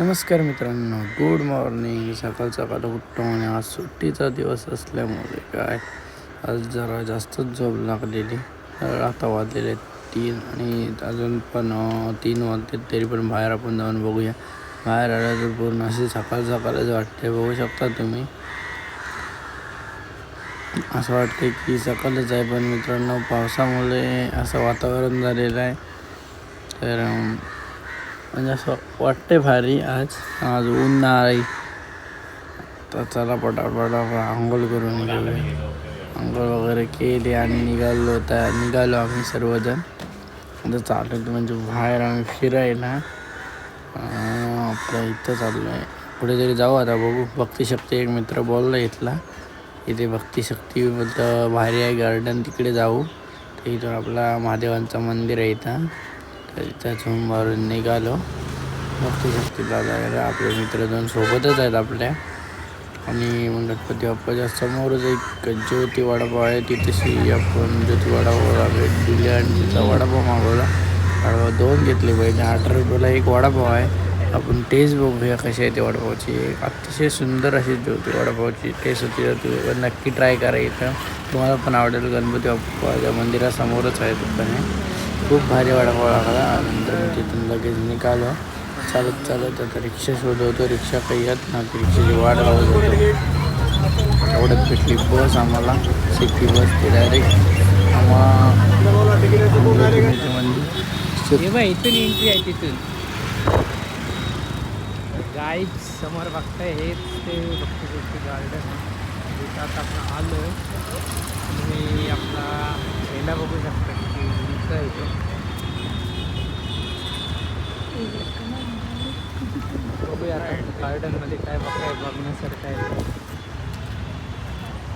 नमस्कार मित्रांनो good morning सकाळ सकाळ उठतो आणि आज सुट्टीचा दिवस असल्यामुळे काय? आज जरा जास्तच झोप लागलेली. तर आता वाजलेले तीन आणि अजून पण तीन वाजते तरी पण बाहेर आपण जाऊन बघूया. बाहेर आलं तर पूर्ण अशी सकाळ सकाळच वाटते बघू शकता तुम्ही. असं वाटते की सकाळच आहे पण मित्रांनो पावसामुळे असं वातावरण झालेलं आहे. तर म्हणजे असं वाटते भारी आज. आज ऊन नाही तर चला पटापट आंघोळ करून गेलो आंघोळ वगैरे केली आणि निघालो होता. निघालो आम्ही सर्वजण. आता चाललो म्हणजे बाहेर आम्ही फिरायला. ना आपल्या इथं चाललो आहे कुठेतरी जाऊ आता बघू. भक्तिशक्ती एक मित्र बोलला इथला. इथे भक्तिशक्ती भारी आहे गार्डन तिकडे जाऊ. तर इथून आपला महादेवांचं मंदिर आहे इथं. तर इथं झूम मारून निघालो. भक्तिशक्तीला जायला आपले मित्र दोन सोबतच आहेत आपल्या आणि मग गणपती बाप्पाच्या समोरच एक ज्योती वडापाव आहे. तिथेशी आपण ज्योती वडापावला भेट दिली आणि तिथला वडापाव मागवला. वडापाव दोन घेतले पाहिजे अठरा रुपयाला एक वडापाव आहे. आपण टेस्ट बघूया कशी आहे ते वडापावची. अतिशय सुंदर अशी ज्योती वडापावची टेस्ट होती. तर तुम्ही नक्की ट्राय करा इथं. तुम्हाला पण आवडेल. गणपती बाप्पाच्या मंदिरासमोरच आहे दुकान आहे खूप भारी वडापाव लागला. नंतर मी तिथून लगेच निघालो. चालत चालत आता रिक्षा शोधवतो रिक्षा काही येत ना रिक्षाची वाट लावत होतो. एवढ्यात भेटली बस आम्हाला. सिटी बस ती डायरेक्ट हे इथून एंट्री आहे तिथून. गाईड समोर बघताय हेच ते भक्तिशक्ती गार्डन तिथं आता आपण आलो तुम्ही आपला झेंडा बघू शकता की उंच येतो बघूया गार्डनमध्ये काय बघाय बघण्यासारखं आहे.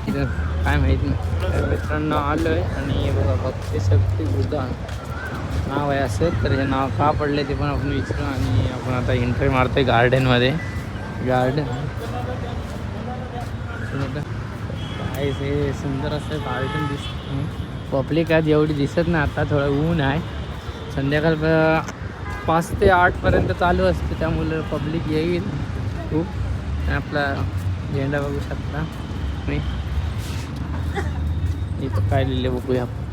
इथं काय माहीत नाही. मित्रांनो आलो आहे आणि बघा भक्ती शक्ती उद्यान नाव आहे असं. तर हे नाव का पडले ते पण आपण विचारू आणि आपण आता एंट्री मारतोय गार्डनमध्ये गार्डन काय हे सुंदर असं गार्डन दिसत पब्लिक आज एवढी दिसत नाही आता थोडं ऊन आहे. संध्याकाळ पाच ते आठपर्यंत चालू असते त्यामुळं पब्लिक येईल खूप. आपला झेंडा बघू शकता. मी. इथं काय लिहिले बघूया आपण.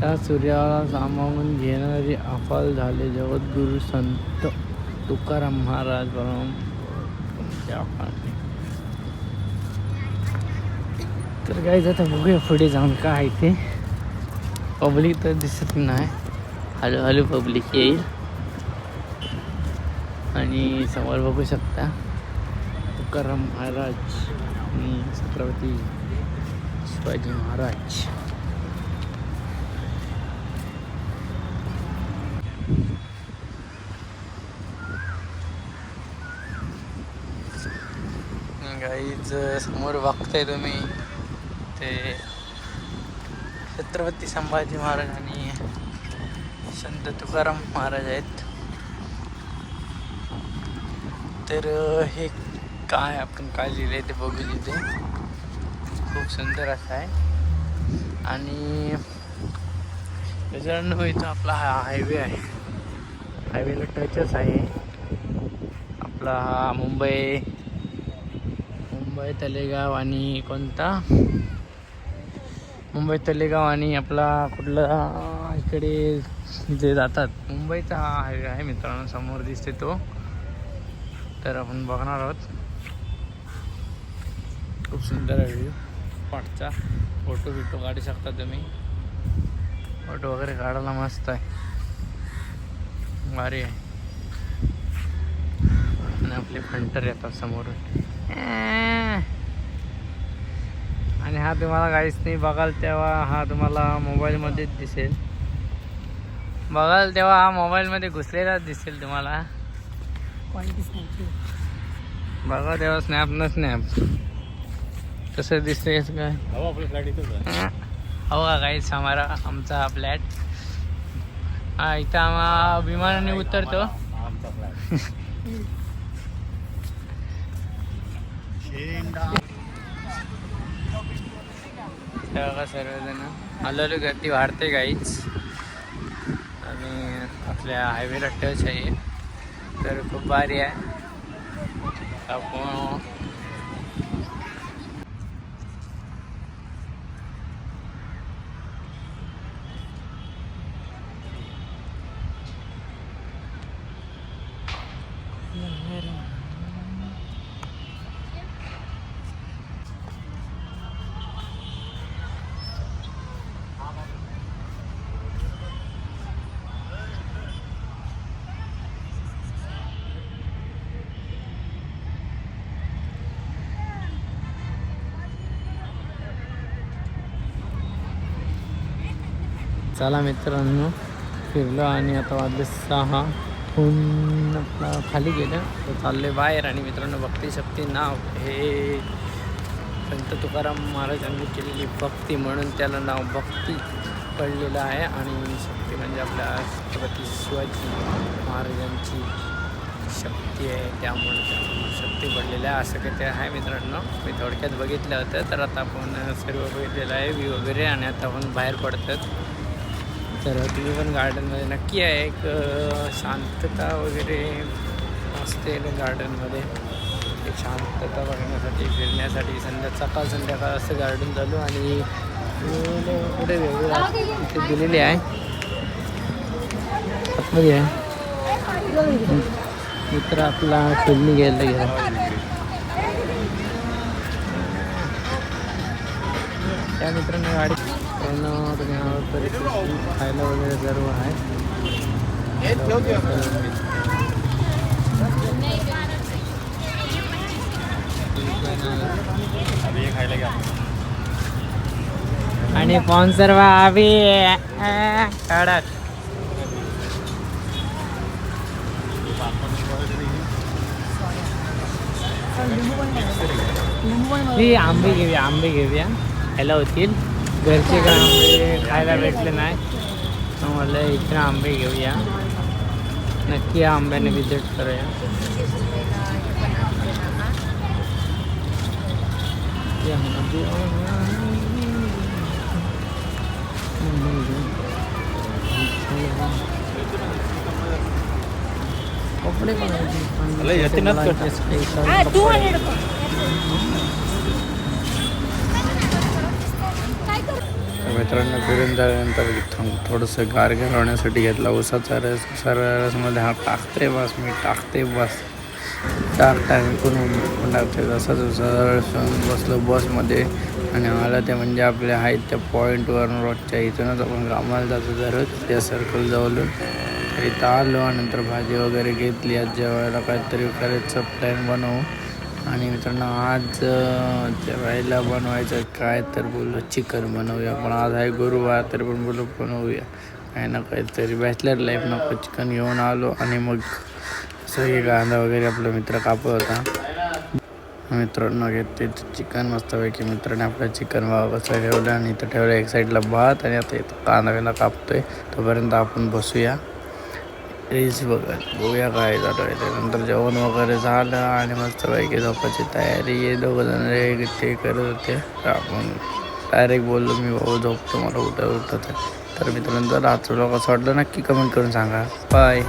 त्या सूर्याला सामावून घेणारे अफाल झाले जगद्गुरु संत तुकाराम महाराज परम तर काय आता बघूया पुढे जाऊन काय आहे ते. पब्लिक तर दिसत नाही. हळूहळू पब्लिक येईल. आणि समोर बघू शकता तुकाराम महाराज आणि छत्रपती शिवाजी महाराज. गाईज समोर बघताय तुम्ही. ते छत्रपती संभाजी महाराज आणि संत तुकाराम महाराज आहेत. तर हे काय आपण काय लिहिलंय ते बघू तिथे खूप सुंदर असं आहे. आणि त्याच्यानंतर इथं आपला हा हायवे आहे. हायवेला टचच आहे. आपला हा मुंबई. मुंबई तलेगाव आणि कोणता? मुंबई तलेगाव आणि आपला कुठला? इकडे जे जातात. मुंबईचा हा हायवे आहे मित्रांनो समोर दिसते तो. तर आपण बघणार आहोत. खूप सुंदर आहे व्ह्यू पाठचा फोटो बिटो काढू शकता तुम्ही. फोटो वगैरे काढायला मस्त आहे. भारी आहे. आणि आपले फंटर येतात समोरून. आणि हा तुम्हाला काहीच नाही बघाल तेव्हा हा तुम्हाला मोबाईलमध्येच दिसेल. बघाल तेव्हा हा मोबाईलमध्ये घुसलेलाच दिसेल तुम्हाला. बघा तेव्हा स्नॅप न स्नॅप कसं दिसतंय असं काय हो का काहीच आम्हाला आमचा फ्लॅट इथं आम्हा विमानाने उतरतो. सर्वजण. आलेलो गर्दी वाढते गाईच आणि आपल्या हायवेला टच आहे. तर खूप भारी आहे. आपण चला मित्रांनो फिरलो आणि आता वाजले सहा होऊन आपला खाली गेलं तर चालले बाहेर आणि मित्रांनो भक्ती शक्ती नाव. हे संत तुकाराम महाराजांनी केलेली भक्ती म्हणून त्याला नाव भक्ती पडलेलं आहे. आणि शक्ती म्हणजे आपल्या छत्रपती शिवाजी महाराजांची शक्ती आहे. त्यामुळे त्याला शक्ती पडलेली आहे. असं काही ते आहे मित्रांनो. मी थोडक्यात बघितलं होतं तर आता आपण सर्व बघितलेलं आहे. व्ह्यू वगैरे आणि आता आपण बाहेर पडतात तर तुम्ही पण गार्डनमध्ये नक्की आहे एक शांतता वगैरे असते गार्डनमध्ये एक शांतता बघण्यासाठी फिरण्यासाठी. संध्या सकाळ संध्याकाळ असं गार्डन झालो आणि कुठे पुढे वेगळे इथे दिलेली आहे. आतमध्ये आहे मित्र आपला खेळणी घ्यायला गेला. त्या मित्रांनो गाडी पण तुम्ही परिस्थिती खायला वगैरे सर्व आहे. आणि सर्व आवी. कडक. ही आंबे घेऊया आंबे घेऊया. खायला होतील. घरचे का आंबे खायला भेटले नाही. तर मला इकडे आंबे घेऊया. नक्की या आंब्याने विजिट करूया. कपडे पण आहेत. मला इथे special कपडे. तर मित्रांनो फिरून झाल्यानंतर इथून थोडंसं गार होण्यासाठी घेतला. उसाचा रस उसाचा रसमध्ये हा टाकते बस मी टाकते बस. टाक टाक करून टाकते तसाच उसाचा रस बसलो बसमध्ये. आणि आलं ते म्हणजे आपल्या आहेत त्या पॉईंटवरून रोजच्या इथूनच आपण कामाला जातो दररोज त्या सर्कल जवळून. इथं आलो आणि नंतर भाजी वगैरे घेतली. आज जेवायला काहीतरी करायचं प्लॅन बनवू. आणि मित्रांनो आज अं, जेवायला बनवायचं काय तर बोललो चिकन बनवूया. पण आज आहे गुरुवार तर पण बोललो बनवूया. काही ना काहीतरी बॅचलर लाईफ नको चिकन घेऊन आलो आणि मग सगळे कांदा वगैरे आपला मित्र कापत होता. मित्रांनो घेते चिकन मस्तपैकी मित्राने आपलं चिकन बाबा कसं ठेवलं आणि इथं ठेवलं एक साईडला भात आणि आता इथं कांदा बिंदा कापतोय. तोपर्यंत आपण बसूया. रील्स बघत बघूया काय चालू आहे ते. जेवण वगैरे झालं आणि मस्तपैकी झोपायची तयारी आहे. दोघं जण रे ते करत होते. आपण डायरेक्ट बोललो मी भाऊ झोपतो मला उठत उठत तर मित्रांनो जर आजचं लोक असं वाटलं नक्की कमेंट करून सांगा. बाय